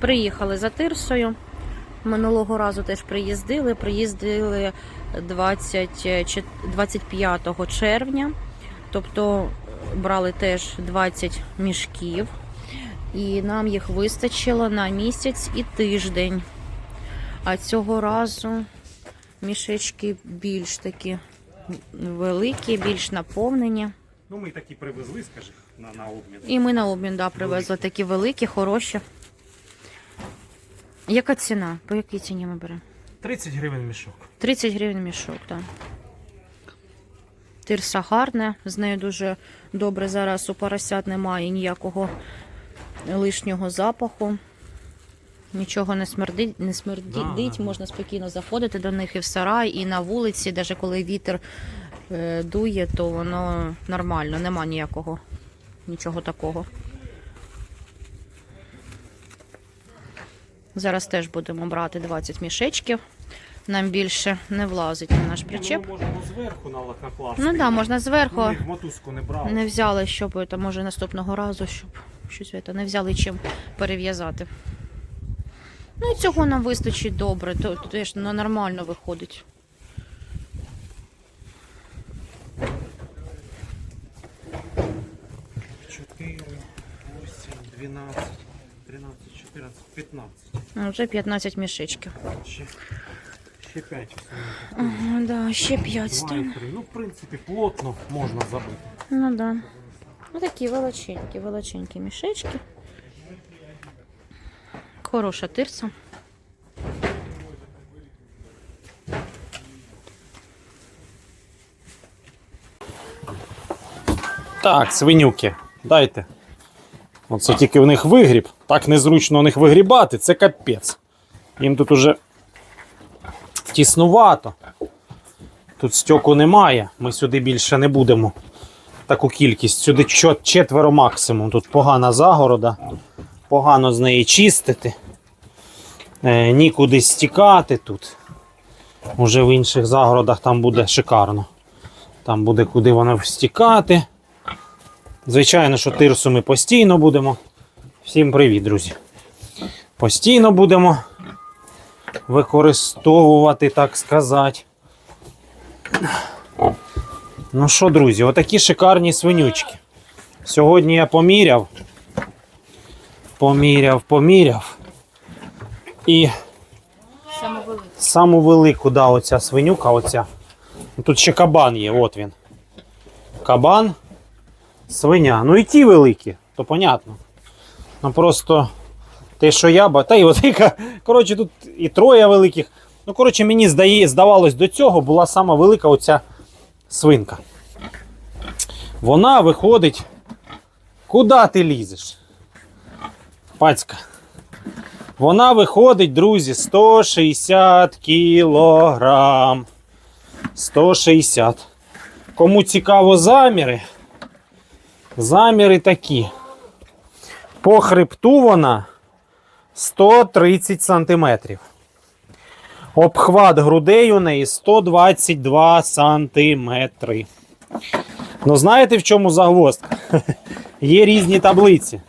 Приїхали за тирсою. Минулого разу теж приїздили. Приїздили 20, 25 червня. Тобто брали теж 20 мішків. І нам їх вистачило на місяць і тиждень. А цього разу мішечки більш такі великі, більш наповнені. Ну, ми такі привезли, скажи, на, на обмін. І ми на обмін да, привезли такі великі, хороші. Яка ціна? По якій ціні ми беремо? 30 гривень мішок. 30 гривень мішок, так. Тирса гарна, з нею дуже добре зараз у поросят немає ніякого лишнього запаху. Нічого не смердить, не смердить, Да. можна спокійно заходити до них і в сарай, і на вулиці, навіть коли вітер е, дує, то воно нормально, нема ніякого нічого такого. Зараз теж будемо брати 20 мішечків. Нам більше не влазить на наш причеп. Ну, можемо зверху на накласти. Ну так, да, можна зверху. Ми мотузку не брали. Не взяли, щоб це може наступного разу, щоб щось це, не взяли чим перев'язати. Ну і цього нам вистачить добре, то то теж ну, нормально виходить. Чотири, 8, 12, 13, 14, 15. Ну, Вже 15 мішечків. Ще, ще 5. Ага, да, ще 5 Два стане. Ну, в принципі, плотно можна забити. Ну да. Ну такі величенькі, величенькі мішечки. Хороша тирса. Так, свинюки, дайте. Оце тільки в них вигріб. Так незручно у них вигрібати, це капець. Їм тут уже тіснувато. Тут стьоку немає. Ми сюди більше не будемо. Таку кількість. Сюди четверо максимум. Тут погана загорода. Погано з неї чистити. Е, нікуди стікати тут. Уже в інших загородах там буде шикарно. Там буде куди воно стікати. Звичайно, що тирсу ми постійно будемо. Всім привіт, друзі. Постійно будемо використовувати, так сказати. Ну що, друзі, отакі шикарні свинючки. Сьогодні я поміряв. Поміряв, поміряв. І саму велику, да, оця свинюка, оця. Тут ще кабан є, от він. Кабан, свиня. Ну і ті великі, то понятно. Ну просто те, що я, ба- та й яка- коротше, тут і троє великих. Ну, коротше, мені здає, здавалось, до цього була сама велика оця свинка. Вона виходить. Куди ти лізеш? Пацька. Вона виходить, друзі, 160 кілограм. 160. Кому цікаво заміри, заміри такі. По хребту вона 130 сантиметрів. Обхват грудей у неї 122 сантиметри. Ну, знаєте, в чому загвоздка? Є різні таблиці.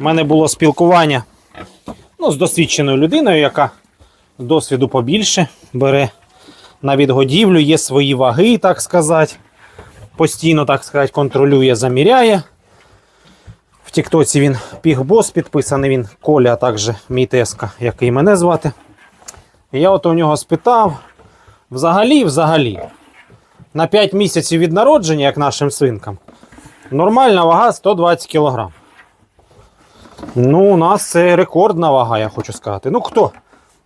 У мене було спілкування ну, з досвідченою людиною, яка досвіду побільше бере на відгодівлю, є свої ваги, так сказати. Постійно, так сказати, контролює, заміряє. В Тіктоці він пігбос підписаний, він Коля, а також мій теска, який мене звати. І я от у нього спитав: взагалі, взагалі, на 5 місяців від народження, як нашим свинкам, нормальна вага 120 кг. Ну, у нас це рекордна вага, я хочу сказати. Ну хто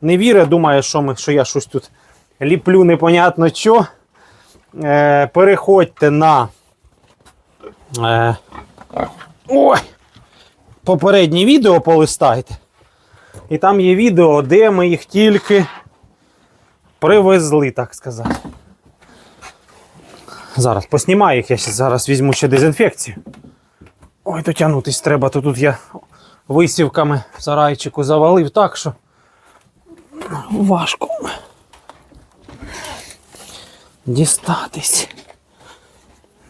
не вірить, думає, що, ми, що я щось тут ліплю непонятно що. Е, переходьте на е, ой, попереднє відео полистайте. І там є відео, де ми їх тільки привезли, так сказати. Зараз поснімаю їх, я зараз візьму ще дезінфекцію. Ой, дотягнутись треба, то тут я висівками в сарайчику завалив так, що важко дістатись.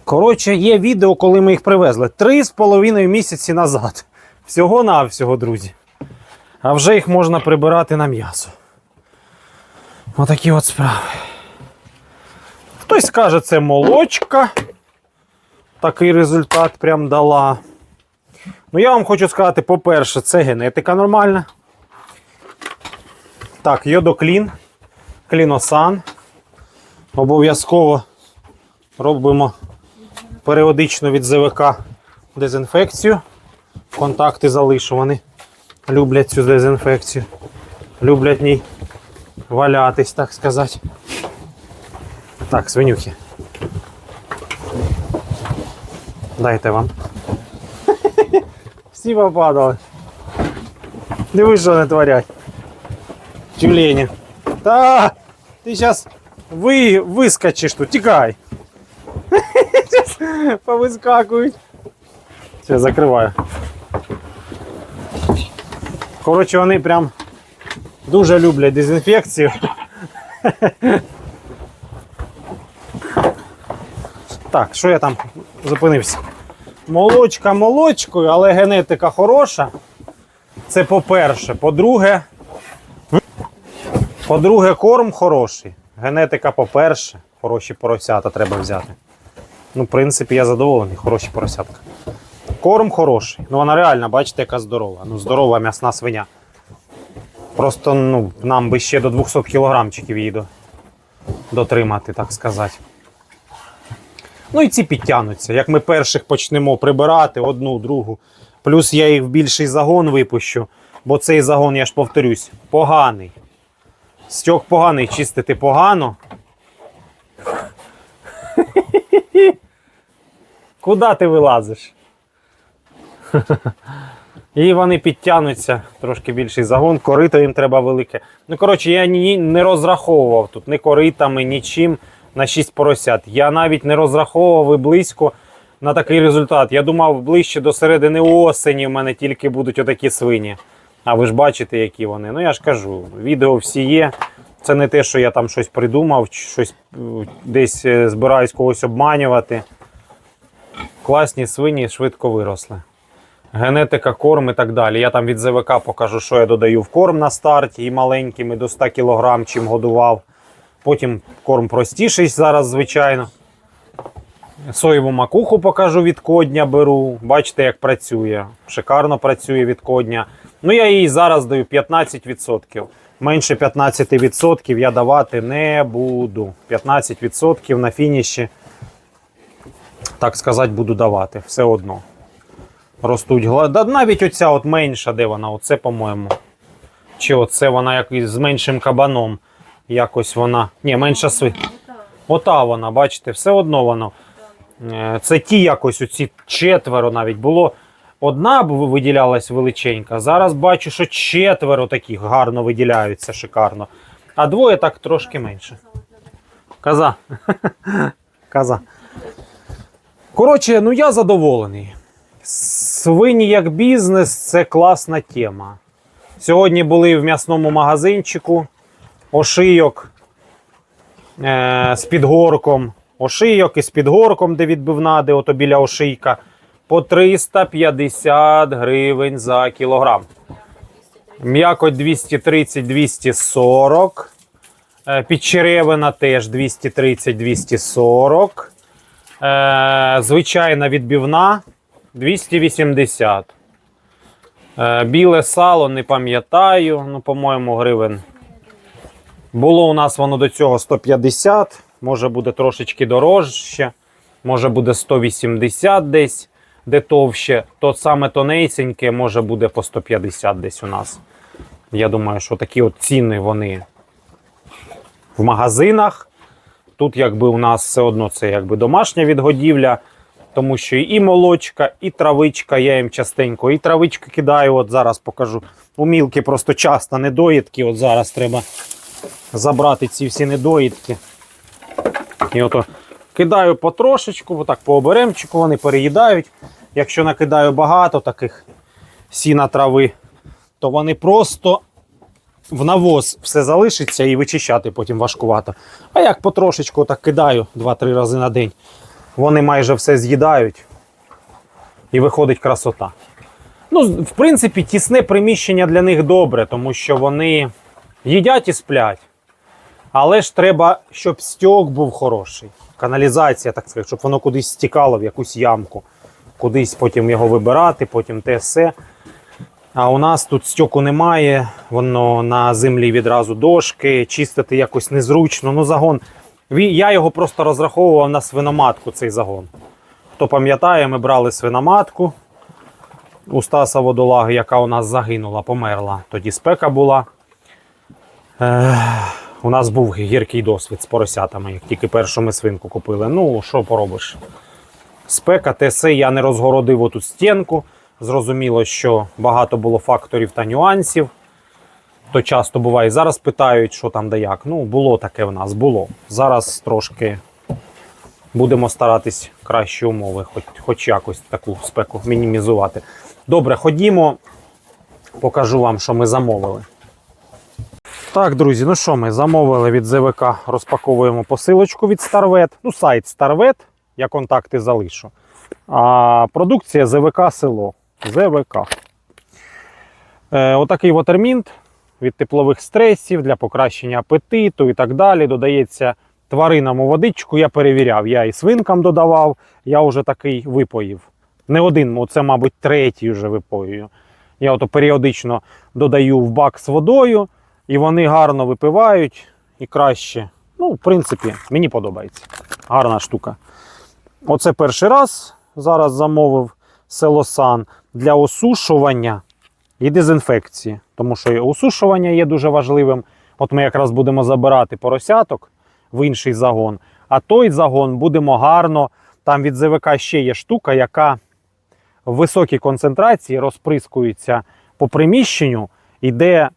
Коротше, є відео, коли ми їх привезли. Три з половиною місяці назад. Всього-навсього, друзі. А вже їх можна прибирати на м'ясо. Отакі от справи. Хтось скаже, це молочка. Такий результат прям дала. Ну, я вам хочу сказати, по-перше, це генетика нормальна. Так, йодоклін, кліносан. Обов'язково робимо періодично від ЗВК дезінфекцію. Контакти залишу. Вони люблять цю дезінфекцію. Люблять ній валятись, так сказати. Так, свинюхи. Дайте вам. Всі попадали. Дивись, що вони творять. Тюлені. Та, ти зараз ви, вискочиш тут, тікай. Повискакують. Все, закриваю. Коротше, вони прям дуже люблять дезінфекцію. Так, що я там зупинився? Молочка молочкою, але генетика хороша. Це по-перше. По-друге, по-друге, корм хороший. Генетика, по-перше, хороші поросята треба взяти. Ну, в принципі, я задоволений, хороші поросятка. Корм хороший. Ну, вона реально, бачите, яка здорова. Ну, здорова м'ясна свиня. Просто ну, нам би ще до 200 кілограмчиків її до- дотримати, так сказати. Ну і ці підтягнуться. Як ми перших почнемо прибирати одну, другу. Плюс я їх в більший загон випущу, бо цей загон, я ж повторюсь, поганий. Стьок поганий, чистити погано. Куди ти вилазиш? І вони підтягнуться, трошки більший загон, корито їм треба велике. Ну, коротше, я ні, не розраховував тут ні коритами, нічим на 6 поросят. Я навіть не розраховував і близько на такий результат. Я думав, ближче до середини осені в мене тільки будуть отакі свині. А ви ж бачите, які вони. Ну я ж кажу, відео всі є. Це не те, що я там щось придумав, щось е, десь е, збираюсь когось обманювати. Класні свині швидко виросли. Генетика, корм і так далі. Я там від ЗВК покажу, що я додаю в корм на старті і маленькими до 100 кг чим годував. Потім корм простіший зараз, звичайно. Соєву макуху покажу від кодня беру. Бачите, як працює. Шикарно працює від кодня. Ну, я їй зараз даю 15%. Менше 15% я давати не буду. 15% на фініші, так сказати, буду давати. Все одно. Ростуть Да навіть оця от менша, де вона? Оце, по-моєму. Чи оце вона якось з меншим кабаном. Якось вона. Ні, менша сви. Ота вона, бачите, все одно воно. Е, Це ті якось оці четверо навіть було. Одна б виділялась величенька. Зараз бачу, що четверо таких гарно виділяються, шикарно. А двоє так трошки менше. Каза. Каза. Коротше, ну я задоволений. Свині як бізнес це класна тема. Сьогодні були в м'ясному магазинчику. Ошийок е, з підгорком. Ошийок із підгорком, де відбивна, де ото біля ошийка. По 350 гривень за кілограм. М'якоть 230-240. Е, Підчеревина теж 230-240. Е, звичайна відбивна 280. Е, біле сало не пам'ятаю. Ну, по-моєму, гривень. Було у нас воно до цього 150, може буде трошечки дорожче, може буде 180 десь, де товще. То саме тонесеньке може буде по 150 десь у нас. Я думаю, що такі от ціни вони в магазинах. Тут якби у нас все одно це якби домашня відгодівля, тому що і молочка, і травичка, я їм частенько, і травички кидаю. От зараз покажу. У просто часто недоїдки. От зараз треба забрати ці всі недоїдки. І ото кидаю потрошечку, отак по оберемчику вони переїдають. Якщо накидаю багато таких сіна трави, то вони просто в навоз все залишиться і вичищати потім важкувато. А як потрошечку так кидаю 2-3 рази на день, вони майже все з'їдають і виходить красота. Ну, в принципі, тісне приміщення для них добре, тому що вони їдять і сплять. Але ж треба, щоб стьок був хороший. Каналізація, так сказати, щоб воно кудись стікало в якусь ямку, кудись потім його вибирати, потім те все. А у нас тут стьоку немає, воно на землі відразу дошки, чистити якось незручно. Ну, загон. Я його просто розраховував на свиноматку, цей загон. Хто пам'ятає, ми брали свиноматку у Стаса Водолаги, яка у нас загинула, померла. Тоді спека була. Е, у нас був гіркий досвід з поросятами, як тільки першу ми свинку купили. Ну, що поробиш? Спека, те все, я не розгородив оту стінку. Зрозуміло, що багато було факторів та нюансів. То часто буває. Зараз питають, що там де як. Ну, було таке в нас, було. Зараз трошки будемо старатись кращі умови, хоч, хоч якось таку спеку мінімізувати. Добре, ходімо, покажу вам, що ми замовили. Так, друзі, ну що ми замовили від ЗВК, розпаковуємо посилочку від Starvet. Ну, сайт Starvet, я контакти залишу. А продукція ЗВК село. ЗВК. Е, отакий вотермінт від теплових стресів для покращення апетиту і так далі. Додається тваринам у водичку. Я перевіряв, я і свинкам додавав, я вже такий випоїв. Не один, це, мабуть, третій вже випоюю. Я ото періодично додаю в бак з водою, і вони гарно випивають і краще. Ну, в принципі, мені подобається. Гарна штука. Оце перший раз зараз замовив селосан для осушування і дезінфекції. Тому що осушування є дуже важливим. От ми якраз будемо забирати поросяток в інший загон, а той загон будемо гарно. Там від ЗВК ще є штука, яка в високій концентрації розприскується по приміщенню, іде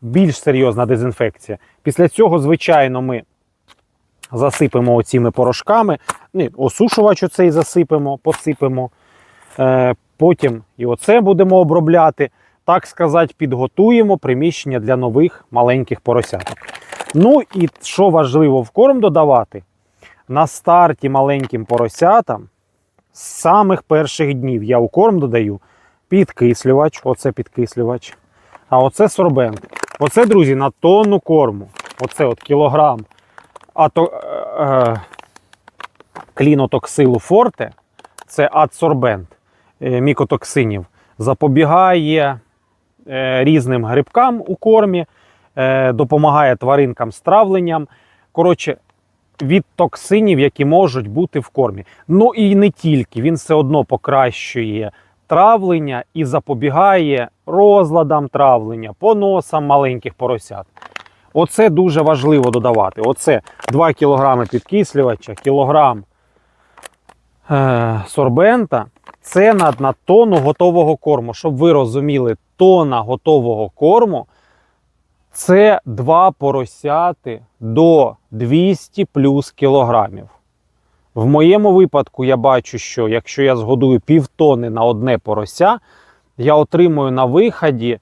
більш серйозна дезінфекція. Після цього, звичайно, ми засипемо оціми порошками. Осушувач оцей засипемо, посипемо. Е, потім і оце будемо обробляти. Так сказати, підготуємо приміщення для нових маленьких поросяток. Ну і що важливо в корм додавати, на старті маленьким поросятам з самих перших днів я у корм додаю підкислювач, оце підкислювач, а оце сорбент. Оце, друзі, на тонну корму. Оце от кілограм. А то, е, е, клінотоксилу форте це адсорбент е, мікотоксинів. Запобігає е, різним грибкам у кормі, е, допомагає тваринкам з травленням. Коротше, від токсинів, які можуть бути в кормі. Ну і не тільки, він все одно покращує травлення і запобігає розладам травлення, поносам маленьких поросят. Оце дуже важливо додавати. Оце 2 кг підкислювача, кілограм е, сорбента. Це на, тонну готового корму. Щоб ви розуміли, тонна готового корму це два поросяти до 200 плюс кілограмів. В моєму випадку я бачу, що якщо я згодую півтони на одне порося, я отримую на виході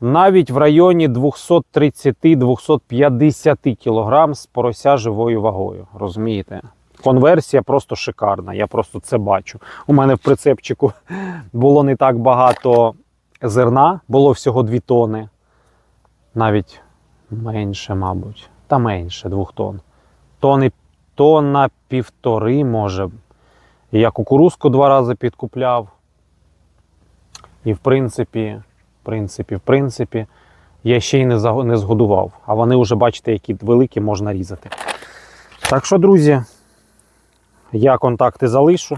навіть в районі 230-250 кілограм з порося живою вагою. Розумієте? Конверсія просто шикарна. Я просто це бачу. У мене в прицепчику було не так багато зерна, було всього 2 тони. Навіть менше, мабуть. Та менше 2 тонн. Тони, тонна півтори, може. Я кукурузку два рази підкупляв. І в принципі, в принципі, в принципі, я ще й не згодував. А вони вже, бачите, які великі можна різати. Так що, друзі, я контакти залишу.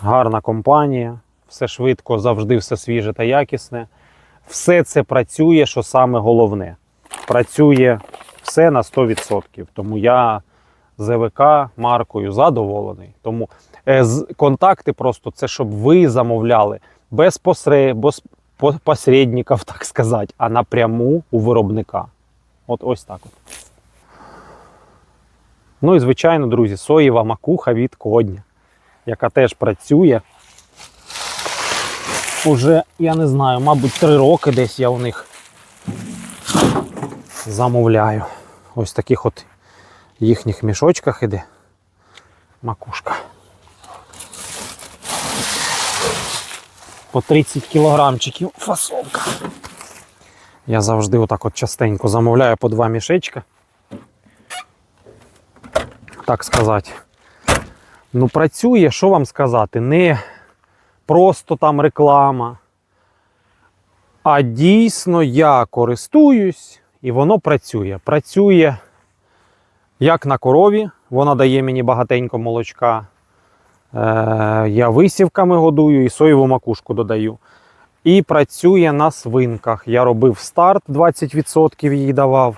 Гарна компанія, все швидко, завжди все свіже та якісне. Все це працює, що саме головне. Працює все на 100%. Тому я з ЕВК маркою задоволений. Тому е, контакти просто це щоб ви замовляли без посередників, так сказати, а напряму у виробника. От ось так. От. Ну і звичайно, друзі, соєва макуха від кодня, яка теж працює. Уже, я не знаю, мабуть, три роки десь я у них замовляю. Ось в таких от їхніх мішочках іде макушка. по 30 кілограмчиків фасовка. Я завжди отак от частенько замовляю по два мішечка. Так сказати. Ну, працює, що вам сказати, не просто там реклама. А дійсно я користуюсь і воно працює. Працює як на корові, вона дає мені багатенько молочка. Е, я висівками годую і соєву макушку додаю. І працює на свинках. Я робив старт 20% їй давав.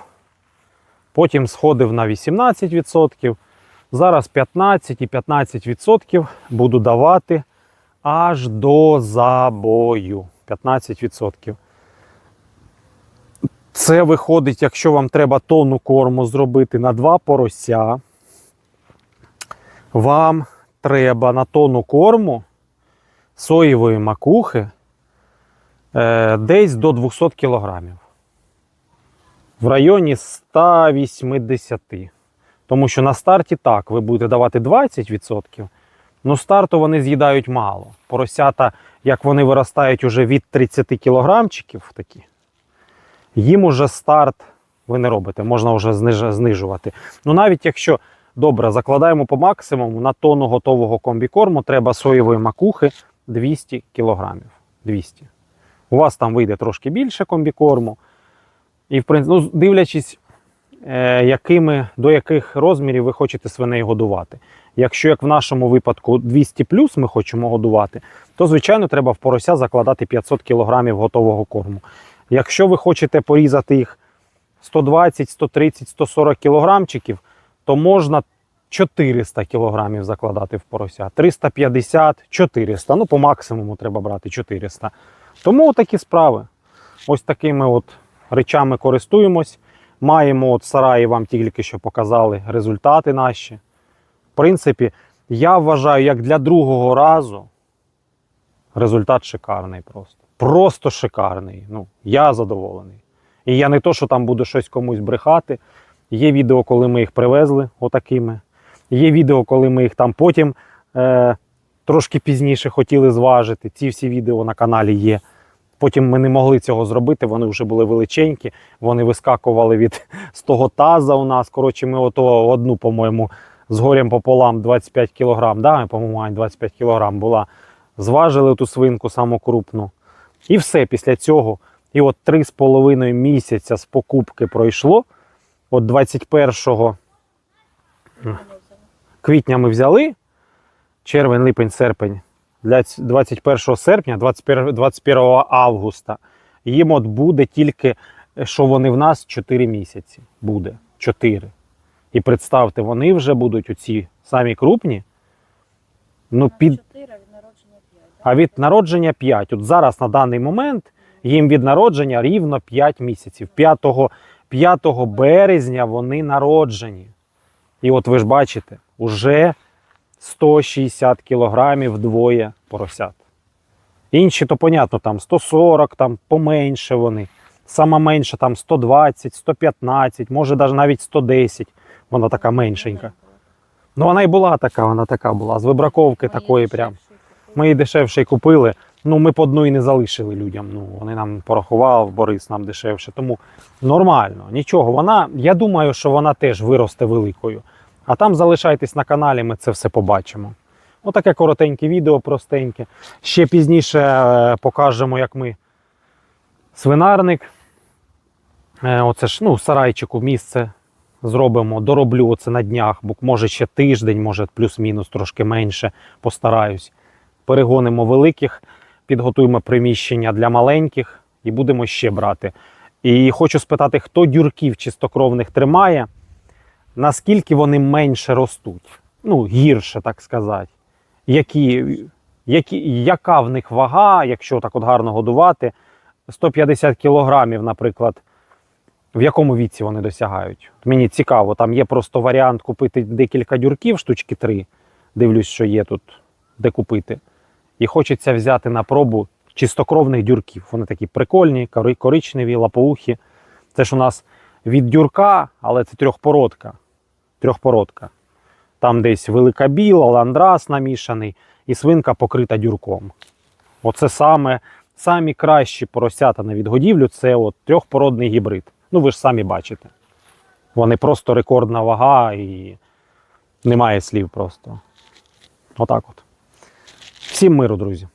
Потім сходив на 18%. Зараз 15 і 15% буду давати аж до забою. 15%. Це виходить, якщо вам треба тонну корму зробити на два порося. Вам треба на тонну корму соєвої макухи е, десь до 200 кілограмів. В районі 180. Тому що на старті так, ви будете давати 20%, ну старту вони з'їдають мало. Поросята, як вони виростають уже від 30 кілограмчиків такі, їм уже старт ви не робите, можна вже знижувати. Ну навіть якщо добре, закладаємо по максимуму, на тонну готового комбікорму треба соєвої макухи 200 кілограмів. 200. У вас там вийде трошки більше комбікорму. І, в принципі, ну, дивлячись, якими, до яких розмірів ви хочете свиней годувати. Якщо, як в нашому випадку, 200 плюс ми хочемо годувати, то, звичайно, треба в порося закладати 500 кг готового корму. Якщо ви хочете порізати їх 120, 130, 140 кілограмчиків, то можна 400 кілограмів закладати в порося. 350, 400. Ну, по максимуму треба брати 400. Тому такі справи. Ось такими от речами користуємось. Маємо от сараї вам тільки що показали результати наші. В принципі, я вважаю, як для другого разу результат шикарний просто. Просто шикарний. Ну, я задоволений. І я не то, що там буду щось комусь брехати. Є відео, коли ми їх привезли отакими. Є відео, коли ми їх там потім е, трошки пізніше хотіли зважити. Ці всі відео на каналі є. Потім ми не могли цього зробити, вони вже були величенькі, вони вискакували від з того таза у нас. Коротше, ми ото одну, по-моєму, з горем пополам 25 кілограм, да, по-моєму, 25 кілограм була. Зважили ту свинку саму крупну. І все після цього. І от 3,5 місяця з покупки пройшло. От 21 квітня ми взяли. Червень, липень, серпень. Для 21 серпня, 21, 21 августа. Їм от буде тільки, що вони в нас 4 місяці. Буде 4. І представте, вони вже будуть оці самі крупні. Ну, під, 4 від народження 5. а від народження 5. От зараз на даний момент їм від народження рівно 5 місяців. 5, 5 березня вони народжені. І от ви ж бачите, уже 160 кілограмів двоє поросят. Інші, то понятно, там 140, там поменше вони. Сама менша там 120, 115, може навіть навіть 110. Вона така меншенька. Ну вона і була така, вона така була. З вибраковки такої прям. Ми її дешевше купили. Ну, ми по одну і не залишили людям. Ну, вони нам порахував, Борис нам дешевше. Тому нормально, нічого. Вона, я думаю, що вона теж виросте великою. А там залишайтесь на каналі, ми це все побачимо. Отаке коротеньке відео, простеньке. Ще пізніше е, покажемо, як ми свинарник. Е, Оце ж ну, сарайчику місце зробимо, дороблю оце на днях, бо може ще тиждень, може плюс-мінус трошки менше, постараюсь. Перегонимо великих, підготуємо приміщення для маленьких і будемо ще брати. І хочу спитати, хто дюрків чистокровних тримає, наскільки вони менше ростуть? Ну, гірше, так сказати. Які, які, яка в них вага, якщо так от гарно годувати? 150 кілограмів, наприклад, в якому віці вони досягають? Мені цікаво, там є просто варіант купити декілька дюрків, штучки три. Дивлюсь, що є тут де купити. І хочеться взяти на пробу чистокровних дюрків. Вони такі прикольні, коричневі, лапоухі. Це ж у нас від дюрка, але це трьохпородка. Трьохпородка. Там десь велика біла, ландрас намішаний, і свинка покрита дюрком. Оце саме самі кращі поросята на відгодівлю це от трьохпородний гібрид. Ну ви ж самі бачите. Вони просто рекордна вага і немає слів просто. Отак от. Всім миру, друзі.